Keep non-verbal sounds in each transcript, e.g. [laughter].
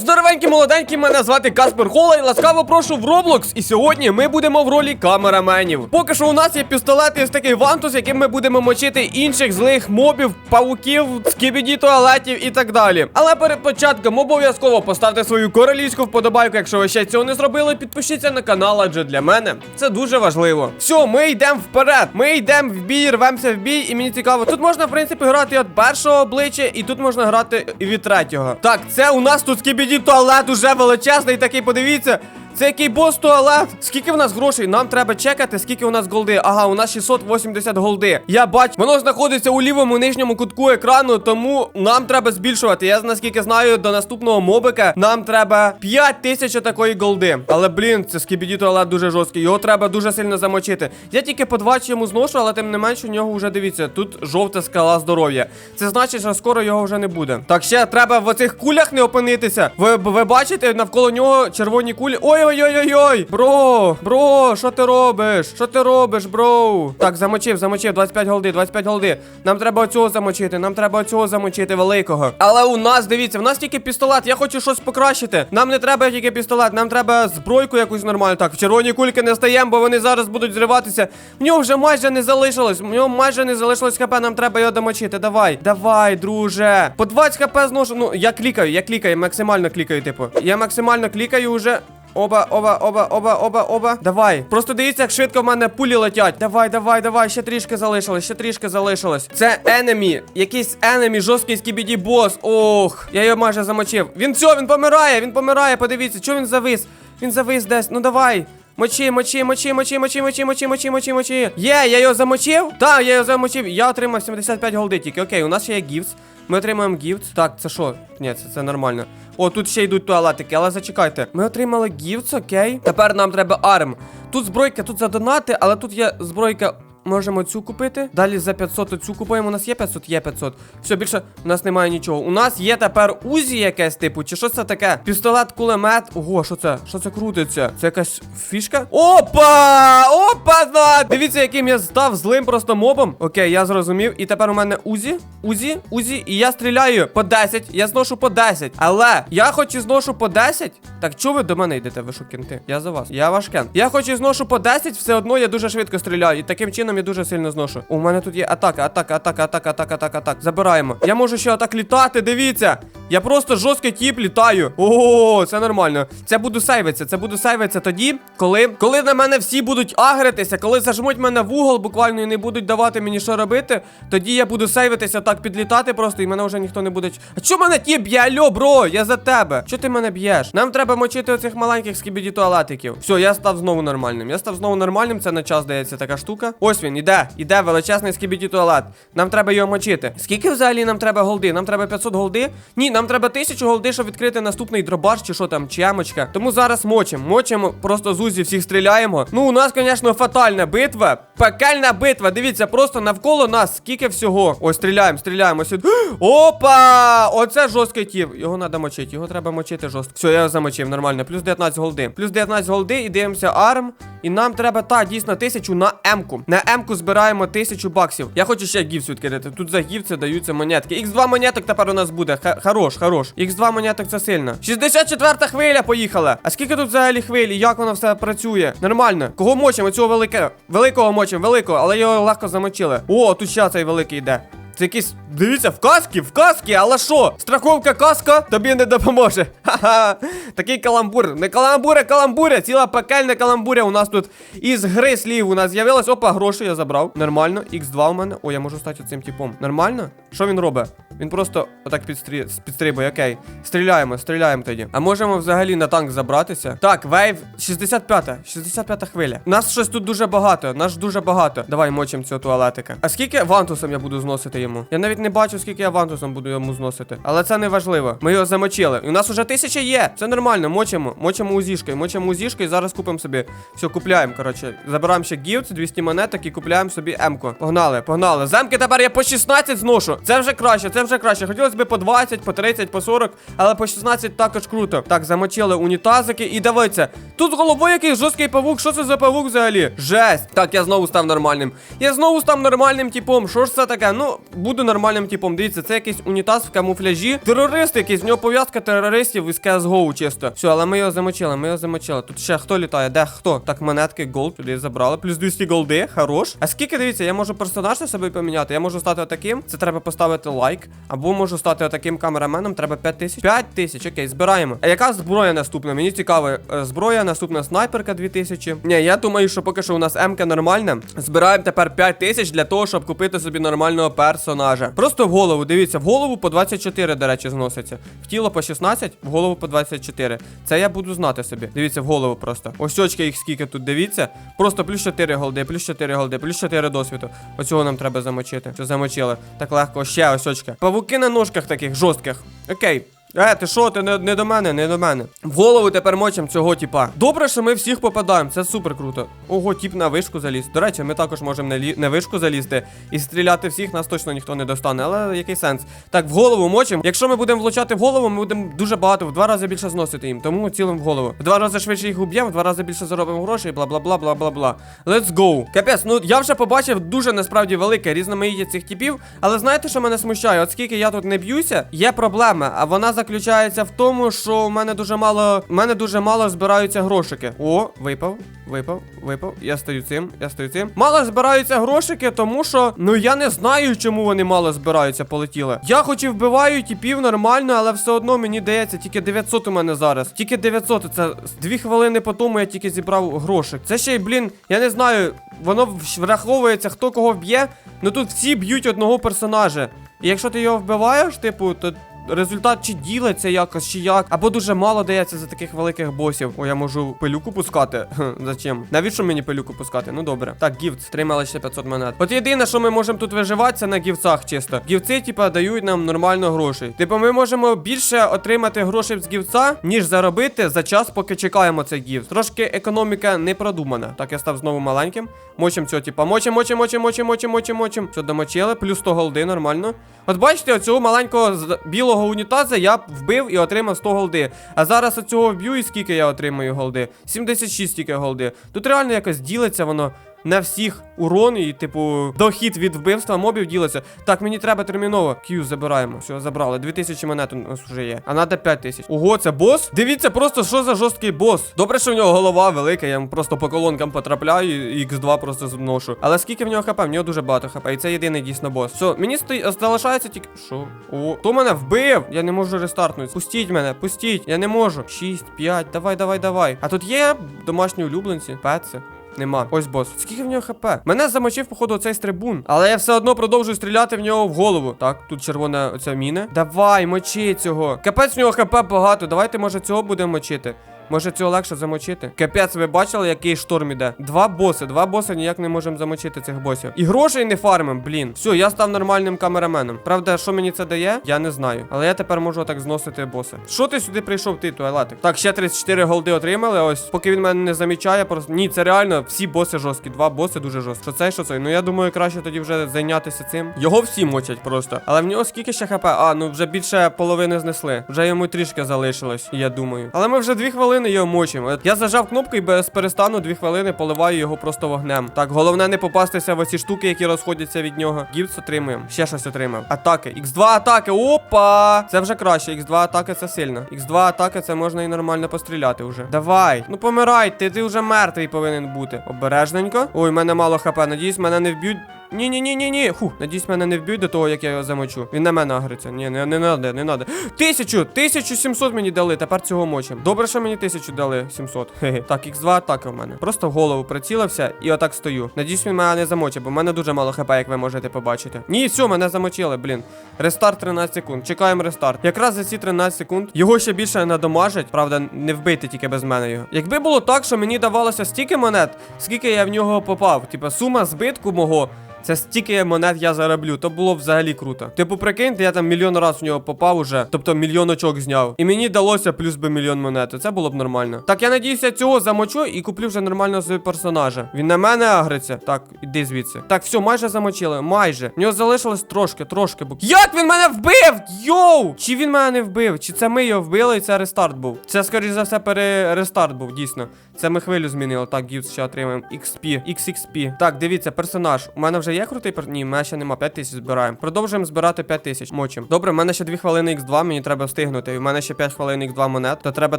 Здоровенькі молоденькі, мене звати Каспер Хола і ласкаво прошу в Roblox. І сьогодні ми будемо в ролі камераменів. Поки що у нас є пістолет і ось такий вантус, яким ми будемо мочити інших злих мобів, павуків, скібіді туалетів і так далі. Але перед початком обов'язково поставте свою королівську вподобайку, якщо ви ще цього не зробили. Підпишіться на канал, адже для мене це дуже важливо. Все, ми йдемо вперед. Ми йдемо в бій, рвемося в бій, і мені цікаво. Тут можна, в принципі, грати від першого обличчя, і тут можна грати від третього. Так, це у нас тут скібіді туалет уже величезний, такий, подивіться. Це який бос туалет? Скільки в нас грошей? Нам треба чекати, скільки у нас голди. Ага, у нас 680 голди. Я бачу, воно знаходиться у лівому нижньому кутку екрану, тому нам треба збільшувати. Я наскільки знаю, до наступного мобика нам треба 5000 такої голди. Але блін, це скібіді туалет дуже жорсткий. Його треба дуже сильно замочити. Я тільки по 20 йому зношу, але тим не менш у нього вже дивіться. Тут жовта скала здоров'я. Це значить, що скоро його вже не буде. Так ще треба в оцих кулях не опинитися. Ви, ви бачите, навколо нього червоні кулі. Ой-ой-ой-ой-ой! Бро, бро, що ти робиш? Що ти робиш, бро? Так, замочив, замочив, 25 голди, 25 голди. Нам треба оцього замочити, нам треба оцього замочити великого. Але у нас, дивіться, в нас тільки пістолет. Я хочу щось покращити. Нам не треба тільки пістолет, нам треба збройку якусь нормальну. Так, в червоні кульки не стаємо, бо вони зараз будуть зриватися. В нього вже майже не залишилось. В нього майже не залишилось хп, нам треба його домочити. Давай, давай, друже. По 20 хп зношу. Ну, я клікаю, я клікаю, максимально клікаю, типу. Я максимально клікаю уже. Оба, оба, оба, оба, оба, оба. Давай. Просто дивіться, як швидко в мене пулі летять. Давай, давай, давай. Ще трішки залишилось, ще трішки залишилось. Це енемі. Якийсь енемі, жорсткий скібіді бос. Ох, я його майже замочив. Він все, він помирає, він помирає. Подивіться, чого він завис? Він завис десь. Ну давай. Мочи, мочи, мочи, мочи, мочи, мочи, мочи, мочи, мочи, мочи. Є, я його замочив? Так, я його замочив. Я отримав 75 голди тільки. Окей, у нас ще є гіфтс. Ми отримаємо гіфт. Так, це що? Ні, це, це нормально. О, тут ще йдуть туалетики, але зачекайте. Ми отримали гіфтс, окей. Тепер нам треба арм. Тут збройка, тут задонати, але тут є збройка. Можемо цю купити. Далі за 500 оцю купуємо. У нас є 500, є 500. Все, більше у нас немає нічого. У нас є тепер узі якесь, типу, чи що це таке? Пістолет, кулемет. Ого, що це? Що це крутиться? Це якась фішка? Опа! Опа! на! Дивіться, яким я став злим просто мобом. Окей, я зрозумів. І тепер у мене узі, узі, узі. І я стріляю по 10. Я зношу по 10. Але я хоч і зношу по 10. Так чого ви до мене йдете? Ви що кенти? Я за вас. Я ваш кент. Я хоч і зношу по 10, все одно я дуже швидко стріляю. І таким чином я дуже сильно зношу. У мене тут є атака, атака, атака, атака, атака, атака, атака. Забираємо. Я можу ще отак літати, дивіться. Я просто жорсткий тіп літаю. О, це нормально. Це буду сейвитися. Це буду сейвитися тоді, коли коли на мене всі будуть агритися, коли зажмуть мене в угол буквально і не будуть давати мені що робити, тоді я буду сейвитися, так підлітати просто, і мене вже ніхто не буде. А чо мене ті б'є? Альо, бро, я за тебе. Чо ти мене б'єш? Нам треба мочити оцих маленьких скібіді туалетиків. Все, я став знову нормальним. Я став знову нормальним. Це на час дається така штука. Ось він, іде, іде величезний скібіді туалет. Нам треба його мочити. Скільки взагалі нам треба голди? Нам треба 500 голди? Ні, нам треба 1000 голди, щоб відкрити наступний дробаш, чи що там, чи ямочка. Тому зараз мочимо. Мочимо, просто з узі всіх стріляємо. Ну, у нас, звісно, фатальна битва. Пекельна битва. Дивіться, просто навколо нас скільки всього. Ось, стріляємо, стріляємо. Сюди. [gasps] Опа! Оце жорсткий тіп. Його треба мочити, його треба мочити жорстко. Все, я його замочив, нормально. Плюс 19 голди. Плюс 19 голди і дивимося арм. І нам треба, та, дійсно, тисячу на М-ку. На М-ку збираємо тисячу баксів. Я хочу ще гіфс відкидати. Тут за гіфси даються монетки. Х2 монеток тепер у нас буде. Х хорош, хорош. Х2 монеток це сильно. 64-та хвиля поїхала. А скільки тут взагалі хвилі? Як воно все працює? Нормально. Кого мочимо? Цього велике... Великого мочимо, великого, але його легко замочили. О, тут ще цей великий йде. Це якісь. Дивіться, в каски, в каски, але що? Страховка каска тобі не допоможе. [laughs] Ха-ха. Такий каламбур. Не каламбуре, каламбуря. Ціла пекельна каламбуря. У нас тут із гри слів у нас з'явилось. Опа, гроші я забрав. Нормально. Х2 у мене. О, я можу стати цим типом. Нормально? Що він робить? Він просто отак підстрі... підстрибує, окей. Стріляємо, стріляємо тоді. А можемо взагалі на танк забратися. Так, вейв 65-та. 65-та хвиля. Нас щось тут дуже багато. Нас дуже багато. Давай мочимо цього туалетика. А скільки вантусом я буду зносити йому? Я навіть не бачу, скільки я вантусом буду йому зносити. Але це не важливо. Ми його замочили. У нас уже тисяча є. Це нормально. Мочимо. Мочимо узішкою. Мочимо узішкою і зараз купимо собі. Все, купляємо, коротше. Забираємо ще гіфт, 200 монеток і купляємо собі М-ку. Погнали, погнали. Земки тепер я по 16 зношу. Це вже краще, це вже краще. Хотілося б по 20, по 30, по 40, але по 16 також круто. Так, замочили унітазики і дивіться. Тут з головою якийсь жорсткий павук. Що це за павук взагалі? Жесть. Так, я знову став нормальним. Я знову став нормальним типом. Що ж це таке? Ну, буду нормальним типом. Дивіться, це якийсь унітаз в камуфляжі. Терорист якийсь, в нього пов'язка терористів із CSGO чисто. Все, але ми його замочили, ми його замочили. Тут ще хто літає? Де хто? Так, монетки, голд, туди забрали. Плюс 200 голди, хорош. А скільки дивіться, я можу персонаж на себе поміняти. Я можу стати отаким. Це треба поставити лайк. Або можу стати отаким камераменом. Треба 5 тисяч. 5 тисяч, окей, збираємо. А яка зброя наступна? Мені цікаво. Е, Зброя, наступна снайперка 2000. Ні, я думаю, що поки що у нас МК нормальна. Збираємо тепер 5 тисяч для того, щоб купити собі нормального персонажа. Просто в голову, дивіться, в голову по 24, до речі, зноситься. В тіло по 16, в голову по 24. Це я буду знати собі. Дивіться, в голову просто. Ось очки їх скільки тут, дивіться. Просто плюс 4 голди, плюс 4 голди, плюс 4 досвіду. Оцього нам треба замочити. Що замочили? Так легко, ще ось очка. Павуки на ножках таких жорстких. Окей. Е, ти що, ти не, не до мене, не до мене. В голову тепер мочим цього типа. Добре, що ми всіх попадаємо, це супер круто. Ого, тіп на вишку заліз. До речі, ми також можемо на, лі... на вишку залізти і стріляти всіх, нас точно ніхто не достане. Але який сенс? Так, в голову мочим. Якщо ми будемо влучати в голову, ми будемо дуже багато, в два рази більше зносити їм. Тому цілим в голову. В два рази швидше їх уб'ємо, в два рази більше заробимо грошей, бла бла бла бла бла бла. Let's go. Капець, ну я вже побачив дуже насправді велике різноманіття цих типів. Але знаєте, що мене смущає? От скільки я тут не б'юся, є проблема, а вона заключається в тому, що у мене дуже мало. У мене дуже мало збираються грошики. О, випав, випав, випав. Я стою цим, я стою цим. Мало збираються грошики, тому що ну я не знаю, чому вони мало збираються, полетіли. Я хоч і вбиваю типів нормально, але все одно мені дається тільки 900 у мене зараз. Тільки 900, це дві хвилини по тому я тільки зібрав грошик. Це ще й, блін, я не знаю, воно враховується, хто кого вб'є. Ну тут всі б'ють одного персонажа. І якщо ти його вбиваєш, типу, то результат чи ділиться якось, чи як, або дуже мало дається за таких великих босів. О, я можу пилюку пускати. Зачем? Навіщо мені пилюку пускати? Ну добре. Так, гіфт, тримали ще 500 монет. От єдине, що ми можемо тут виживати, це на гівцах чисто. Гівці, типа, дають нам нормально грошей. Типу, ми можемо більше отримати грошей з гівца, ніж заробити за час, поки чекаємо цей гіфт. Трошки економіка не продумана. Так, я став знову маленьким. Мочим цього, типа, мочим, мочим, мочим, мочим, мочим, мочим. Все, домочили, плюс 100 голди, нормально. От бачите, оцього маленького з- білого унітаза я вбив і отримав 100 голди. А зараз оцього вб'ю і скільки я отримаю голди? 76 тільки голди. Тут реально якось ділиться воно. На всіх урон і, типу, дохід від вбивства мобів ділиться. Так, мені треба терміново. Q забираємо. Все, забрали. 2000 монет у нас вже є. А надо 5000. Ого, це бос? Дивіться просто, що за жорсткий бос. Добре, що в нього голова велика, я просто по колонкам потрапляю і X2 просто зношу. Але скільки в нього хп? В нього дуже багато хп. І це єдиний дійсно бос. Все, мені залишається тільки. Що? О, хто мене вбив? Я не можу рестартнути. Пустіть мене, пустіть. Я не можу. 6, 5, давай, давай, давай. А тут є домашні улюбленці, пеци. Нема. Ось бос. Скільки в нього хп? Мене замочив, походу, цей стрибун. Але я все одно продовжую стріляти в нього в голову. Так, тут червона оця міна. Давай, мочи цього. Капець в нього хп багато. Давайте, може, цього будемо мочити. Може цього легше замочити? Капець, ви бачили, який шторм іде? Два боси, два боси ніяк не можемо замочити цих босів. І грошей не фармим, блін. Все, я став нормальним камераменом. Правда, що мені це дає? Я не знаю. Але я тепер можу так зносити боси. Що ти сюди прийшов, ти, туалетик? Так, ще 34 голди отримали. Ось, поки він мене не замічає, просто ні, це реально всі боси жорсткі. Два боси дуже жорсткі. Що цей, що цей? Ну я думаю, краще тоді вже зайнятися цим. Його всі мочать просто. Але в нього скільки ще хп? А, ну вже більше половини знесли. Вже йому трішки залишилось, я думаю. Але ми вже дві хвилини його мочимо. Я зажав кнопку і без перестану дві хвилини поливаю його просто вогнем. Так, головне не попастися в оці штуки, які розходяться від нього. Гіпс отримуємо. Ще щось отримав. Атаки. Х2 атаки. Опа! Це вже краще. Х2 атаки це сильно. Х2 атаки це можна і нормально постріляти вже. Давай. Ну помирай, ти, ти вже мертвий повинен бути. Обережненько. Ой, в мене мало хп. Надіюсь, мене не вб'ють. Ні, ні, ні, ні, ні. Фу, надіюсь, мене не вб'ють до того, як я його замочу. Він на мене агриться. Ні, не, не надо, не надо. Тисячу! Тисячу сімсот мені дали, тепер цього мочим. Добре, що мені тисячу дали 700. [laughs] Хе-хе. Так, х2 атака в мене. Просто в голову прицілився і отак стою. Надіюсь, він мене не замочить, бо в мене дуже мало хп, як ви можете побачити. Ні, все, мене замочили, блін. Рестарт 13 секунд. Чекаємо рестарт. Якраз за ці 13 секунд його ще більше надомажить. Правда, не вбити тільки без мене його. Якби було так, що мені давалося стільки монет, скільки я в нього попав. Типа сума збитку мого. Це стільки монет я зароблю, то було взагалі круто. Типу, прикиньте, я там мільйон раз в нього попав уже, тобто мільйон очок зняв. І мені далося плюс би мільйон монет. Це було б нормально. Так, я надіюся, цього замочу і куплю вже нормального собі персонажа. Він на мене агриться. Так, іди звідси. Так, все, майже замочили. Майже. В нього залишилось трошки, трошки. Бо... Як він мене вбив? Йоу! Чи він мене не вбив? Чи це ми його вбили і це рестарт був? Це, скоріш за все, перерестарт був, дійсно. Це ми хвилю змінили. Так, гіфт ще отримаємо. XP, XXP. Так, дивіться, персонаж. У мене вже вже є крутий пер... Ні, в мене ще нема 5 тисяч збираємо. Продовжуємо збирати 5 тисяч. Мочим. Добре, в мене ще 2 хвилини X2, мені треба встигнути. І в мене ще 5 хвилин X2 монет, то треба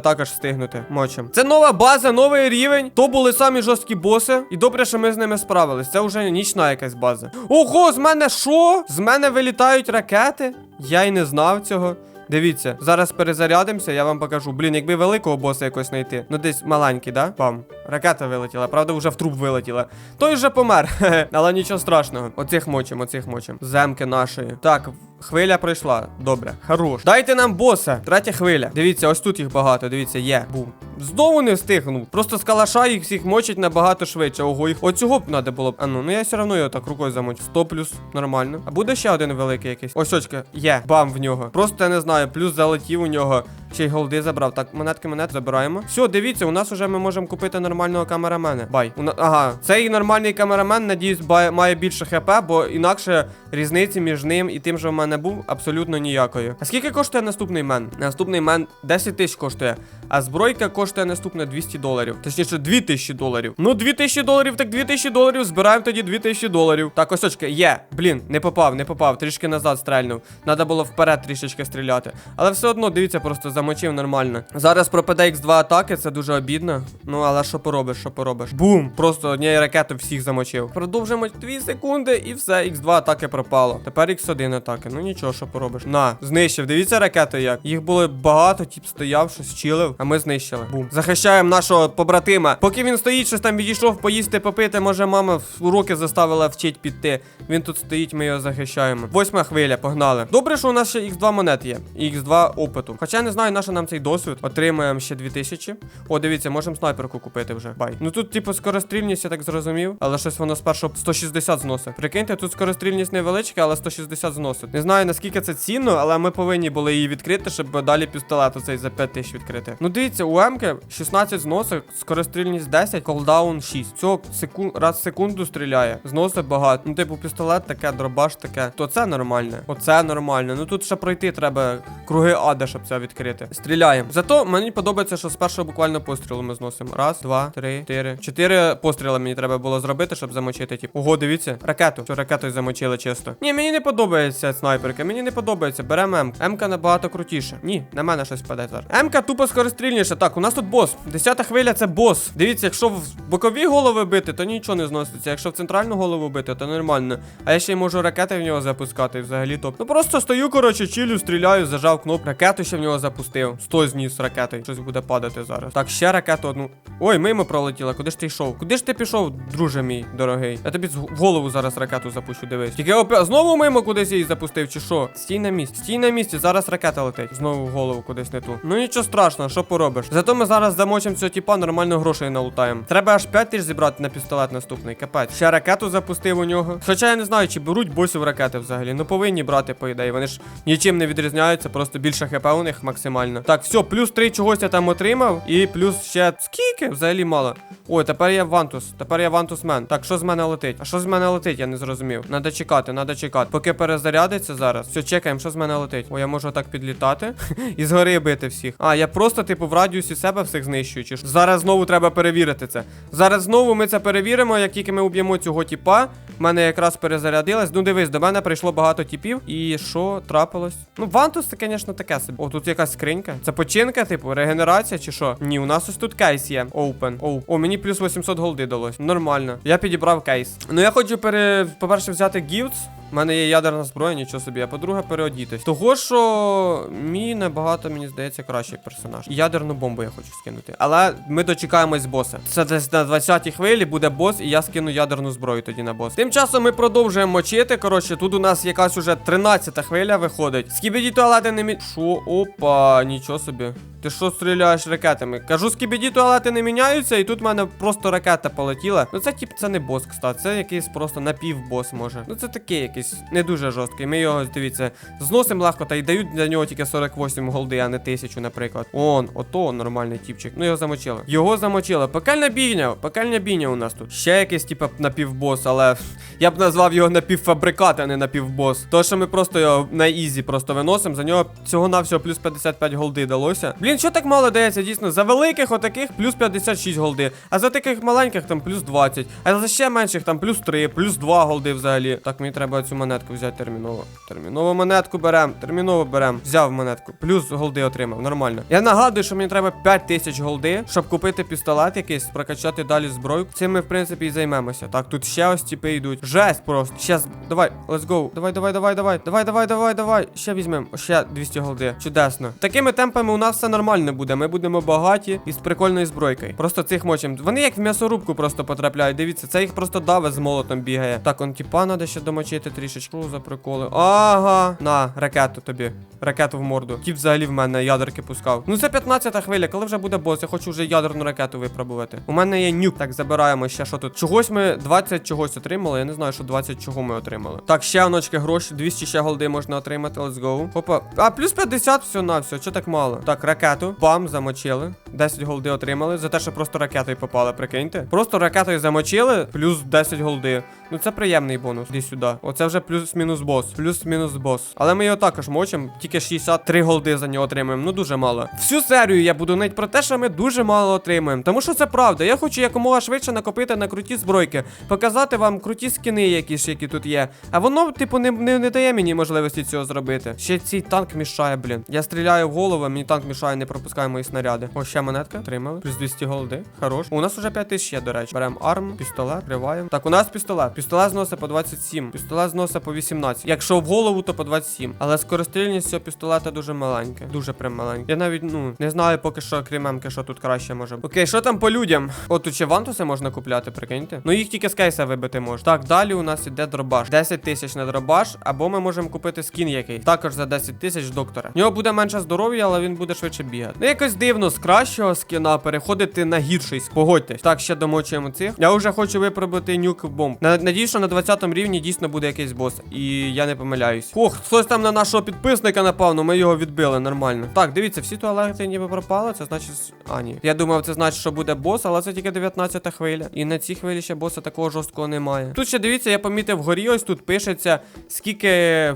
також встигнути. Мочим. Це нова база, новий рівень. То були самі жорсткі боси. І добре, що ми з ними справились. Це вже нічна якась база. Ого, з мене що? З мене вилітають ракети? Я й не знав цього. Дивіться, зараз перезарядимося, я вам покажу. Блін, якби великого боса якось знайти. Ну десь маленький, да? Пам. Ракета вилетіла, правда, вже в труп вилетіла. Той вже помер. [laughs] Але нічого страшного. Оцих мочим, оцих мочим. Земки нашої. Так. Хвиля пройшла. Добре, хорош. Дайте нам боса. Третя хвиля. Дивіться, ось тут їх багато. Дивіться, є. Бум. Знову не встигнув. Просто з калаша їх всіх мочить набагато швидше. Ого, їх оцього б треба було б. А ну, ну я все одно його так рукою замочу. 100 плюс нормально. А буде ще один великий якийсь. Ось очка. Є. Бам в нього. Просто я не знаю. Плюс залетів у нього. Ще й голди забрав. Так, монетки монет забираємо. Все, дивіться, у нас вже ми можемо купити нормального камерамена. Бай. У на- Ага, цей нормальний камерамен, надіюсь, має більше хп, бо інакше різниці між ним і тим, що в мене був, абсолютно ніякої. А скільки коштує наступний мен? Наступний мен 10 тисяч коштує, а збройка коштує наступне 200 доларів. Точніше, 2000 доларів. Ну, 2000 доларів, так 2000 доларів. Збираємо тоді 2000 доларів. Так, ось очки, є. Блін, не попав, не попав. Трішки назад стрельнув. Надо було вперед трішечки стріляти. Але все одно, дивіться, просто замочив нормально. Зараз пропаде X2 атаки, це дуже обідно. Ну, але що поробиш, що поробиш? Бум! Просто однією ракетою всіх замочив. Продовжимо 2 секунди і все, X2 атаки пропало. Тепер X1 атаки. Ну нічого, що поробиш. На, знищив. Дивіться ракети як. Їх було багато, тіп стояв, щось чилив, а ми знищили. Бум. Захищаємо нашого побратима. Поки він стоїть, щось там відійшов поїсти, попити. Може, мама уроки заставила вчить піти. Він тут стоїть, ми його захищаємо. Восьма хвиля, погнали. Добре, що у нас ще X2 монет є. І X2 опиту. Хоча я не знаю, на що нам цей досвід. Отримаємо ще 2000. О, дивіться, можемо снайперку купити вже. Бай. Ну тут, типу, скорострільність, я так зрозумів. Але щось воно спершу 160 зносить. Прикиньте, тут скорострільність невеличка, але 160 зносить. Не знаю наскільки це цінно, але ми повинні були її відкрити, щоб далі пістолет оцей за 5 тисяч відкрити. Ну дивіться, у М-ки 16 зносок, скорострільність 10, колдаун 6. Цього секунд раз в секунду стріляє. Зносить багато. Ну, типу, пістолет таке, дробаш таке. То це нормальне. Оце нормально. Ну тут ще пройти треба круги ада, щоб це відкрити. Стріляємо. Зато мені подобається, що з першого буквально пострілу ми зносимо. Раз, два, три, чотири. Чотири постріли мені треба було зробити, щоб замочити. Типу. Ого, дивіться, ракету. Цю ракетою замочили чисто. Ні, мені не подобається снайперка. Мені не подобається. Беремо М. М-ка набагато крутіше. Ні, на мене щось впаде зараз. М-ка тупо скорострільніше. Так, у нас тут бос. Десята хвиля це бос. Дивіться, якщо в бокові голови бити, то нічого не зноситься. Якщо в центральну голову бити, то нормально. А я ще й можу ракети в нього запускати взагалі топ. Ну просто стою, коротше, чилю, стріляю, зажав кнопку. Ракету ще в нього запустив. Сто зніс ракети. Щось буде падати зараз. Так, ще ракету одну. Ой, мимо пролетіла. Куди ж ти йшов? Куди ж ти пішов, друже мій дорогий? Я тобі в голову зараз ракету запущу, дивись. Тільки опя... знову мимо кудись її запустив, чи що? Стій на місці. Стій на місці, зараз ракета летить. Знову в голову кудись не ту. Ну нічого страшного, що поробиш. Зато ми зараз замочимо цього тіпа, нормально грошей налутаємо. Треба аж 5 тисяч зібрати на пістолет наступний. Капець. Ще ракету запустив у нього. Хоча я не знаю, чи беруть босів ракети взагалі. Ну повинні брати, по ідеї. Вони ж нічим не відрізняються, просто більше хп у них максимально. Так, все, плюс 3 чогось я там отримав. І плюс ще скільки? Взагалі мало. Ой, тепер я Вантус. Тепер я Вантус Мен. Так, що з мене летить? А що з мене летить? Я не зрозумів. Надо чекати, надо чекати. Поки перезарядиться зараз. Все, чекаємо, що з мене летить. О, я можу так підлітати [laughs] і згори бити всіх. А, я просто, типу, в радіусі себе всіх знищую. Чи що? Зараз знову треба перевірити це. Зараз знову ми це перевіримо, як тільки ми уб'ємо цього тіпа. В мене якраз перезарядилась. Ну дивись, до мене прийшло багато тіпів. І що трапилось? Ну, Вантус це, звісно, таке собі. О, тут якась скринька. Це починка, типу, регенерація чи що? Ні, у нас ось тут кейс є. Open. Оу. О, мені плюс 800 голди далось. Нормально. Я підібрав кейс. Ну я хочу пере... по-перше, взяти гілдс. У мене є ядерна зброя, нічого собі. А по-друге, переодітись. Того, що мій набагато, мені здається, кращий персонаж. Ядерну бомбу я хочу скинути. Але ми дочекаємось боса. Це десь на 20-й хвилі буде бос, і я скину ядерну зброю тоді на бос. Тим часом ми продовжуємо мочити. Коротше, тут у нас якась уже 13-та хвиля виходить. Скібіді туалети не мі... Шо? Опа, нічого собі. Ти що стріляєш ракетами? Кажу, скібіді туалети не міняються, і тут в мене просто ракета полетіла. Ну це тип, це не бос, кстати. Це якийсь просто напівбос може. Ну це такий якийсь якийсь не дуже жорсткий. Ми його, дивіться, зносимо легко та й дають для нього тільки 48 голди, а не 1000, наприклад. Он, ото нормальний тіпчик. Ну його замочили. Його замочили. Пекельна бійня. Пекельна бійня у нас тут. Ще якийсь, типа, напівбос, але я б назвав його напівфабрикат, а не напівбос. То, що ми просто його на ізі просто виносимо, за нього всього навсього плюс 55 голди далося. Блін, що так мало дається, дійсно? За великих отаких плюс 56 голди, а за таких маленьких там плюс 20, а за ще менших там плюс 3, плюс 2 голди взагалі. Так, мені треба цю монетку взяти терміново. Терміново монетку берем, терміново берем. Взяв монетку, плюс голди отримав, нормально. Я нагадую, що мені треба 5 тисяч голди, щоб купити пістолет якийсь, прокачати далі зброю. Цим ми, в принципі, і займемося. Так, тут ще ось тіпи йдуть. Жесть просто. Щас, давай, let's go. Давай, давай, давай, давай. Давай, давай, давай, давай. Ще візьмемо. Ще 200 голди. Чудесно. Такими темпами у нас все нормально буде. Ми будемо багаті і з прикольною збройкою. Просто цих мочим. Вони як в м'ясорубку просто потрапляють. Дивіться, це їх просто даве з молотом бігає. Так, он тіпа треба ще домочити трішечку за приколи. Ага. На, ракету тобі. Ракету в морду. Тіп взагалі в мене ядерки пускав. Ну це 15-та хвиля, коли вже буде бос. Я хочу вже ядерну ракету випробувати. У мене є нюк. Так, забираємо ще що тут. Чогось ми 20 чогось отримали. Я не знаю, що 20 чого ми отримали. Так, ще оночки гроші. 200 ще голди можна отримати. Let's go. Опа. А, плюс 50 все на все. Чого так мало? Так, ракету. Бам, замочили. 10 голди отримали. За те, що просто ракетою попали, прикиньте. Просто ракетою замочили, плюс 10 голди. Ну це приємний бонус. Іди сюди. Оце вже плюс-мінус бос. Плюс-мінус бос. Але ми його також мочимо. Тільки 63 голди за нього отримуємо. Ну дуже мало. Всю серію я буду навіть про те, що ми дуже мало отримуємо. Тому що це правда. Я хочу якомога швидше накопити на круті збройки, показати вам круті скини, якісь, які тут є. А воно, типу, не, не, не дає мені можливості цього зробити. Ще цей танк мішає, блін. Я стріляю в голову, мені танк мішає, не пропускає мої снаряди. О, ще монетка. Отримали. Плюс 200 голди. Хорош. У нас уже 5000 є, до речі. Беремо арм, пістолет, криваємо. Так, у нас пістолет. Пістолет зносить по 27. Пістолет зносить по 18. Якщо в голову, то по 27. Але скорострільність цього пістолета дуже маленька. Дуже прям маленька. Я навіть, ну, не знаю поки що, крім мемки, що тут краще може бути. Окей, що там по людям? О, тут ще вантуси можна купляти, прикиньте. Ну їх тільки з кейса вибити можна. Так, далі у нас іде дробаш. 10 тисяч на дробаш, або ми можемо купити скін який. Також за 10 тисяч доктора. В нього буде менше здоров'я, але він буде швидше бігати. Ну якось дивно з кращого скіна переходити на гірший. Погодьтесь. Так, ще домочуємо цих. Я вже хочу випробувати нюк бомб. На- Надіюсь, що на 20 рівні дійсно буде якийсь бос. І я не помиляюсь. Ох, хтось там на нашого підписника напав, ну ми його відбили нормально. Так, дивіться, всі туалети ніби пропали. Це значить. А, ні. Я думав, це значить, що буде бос, але це тільки 19 хвиля. І на цій хвилі ще боса такого жорсткого немає. Тут ще дивіться, я помітив вгорі, ось тут пишеться, скільки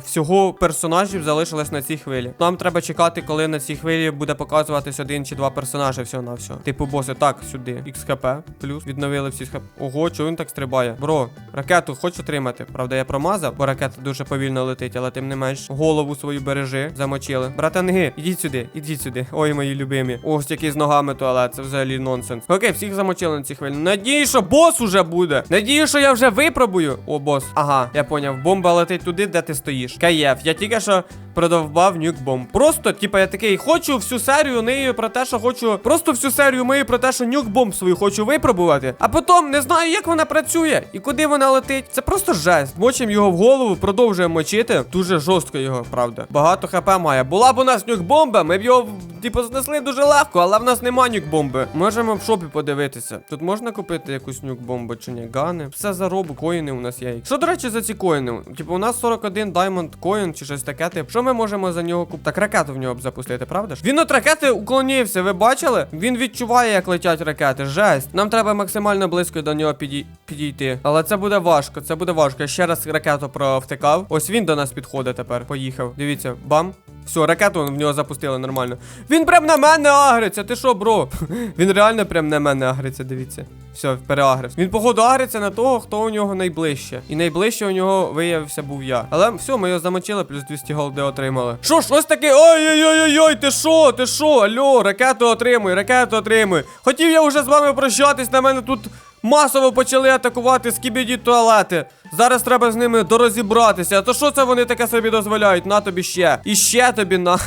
всього персонажів залишилось на цій хвилі. Нам треба чекати, коли на цій хвилі буде показуватись один чи два персонажі всього на все. Типу боси, так, сюди. XKP, плюс відновили всі схп. Ого, чого він так стрибає? Бро, ракету хочу отримати. Правда, я промазав, бо ракета дуже повільно летить, але тим не менш голову свою бережи, замочили. Братанги, ідіть сюди, ідіть сюди. Ой, мої любимі. Ось який з ногами туалет, це взагалі нонсенс. Окей, всіх замочили на цій хвилі. Надію, що бос уже буде. Надію, що я вже випробую. О, бос. Ага, я поняв. Бомба летить туди, де ти стоїш. Каєф, я тільки що продовбав нюк-бомб. Просто, типа, я такий, хочу всю серію нею про те, що хочу. Просто всю серію мою про те, що нюк-бомб свою хочу випробувати. А потім не знаю, як вона працює і куди вона летить. Це просто жесть. Мочимо його в голову, продовжуємо мочити. Дуже жорстко його, правда. Багато хп має. Була б у нас нюк-бомба, ми б його, типу, знесли дуже легко, але в нас нема нюк-бомби. Можемо в шопі подивитися. Тут можна купити якусь нюк-бомбу чи ні? Гани. Все заробу, коїни у нас є. Що, до речі, за ці коїни? Типу, у нас 41 Diamond Coin чи щось таке. Типу, що ми можемо за нього купити? Так ракету в нього б запустити, правда ж? Він от ракети уклонився, ви бачили? Він відчуває, як летять ракети. Жесть. Нам треба максимально близько до нього підій... підійти. Але це буде важко, це буде важко. Я ще раз ракету провтикав. Ось він до нас підходить тепер. Поїхав. Дивіться, бам. Все, ракету в нього запустили нормально. Він прям на мене агриться. Ти що, бро? [laughs] Він реально прям на мене агриться, дивіться. Все, переагрився. Він, походу, агриться на того, хто у нього найближче. І найближче у нього виявився був я. Але все, ми його замочили, плюс 200 голди отримали. Що ж, ось таке. Ой-ой-ой-ой, ти що? Ти що? Алло, ракету отримуй, ракету отримуй. Хотів я вже з вами прощатись, на мене тут. Масово почали атакувати скібіді туалети. Зараз треба з ними дорозібратися. То що це вони таке собі дозволяють? На тобі ще. І ще тобі на.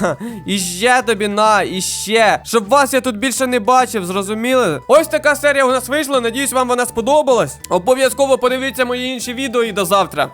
І ще тобі на. І ще. Щоб вас я тут більше не бачив, зрозуміли? Ось така серія у нас вийшла. Надіюсь, вам вона сподобалась. Обов'язково подивіться мої інші відео і до завтра.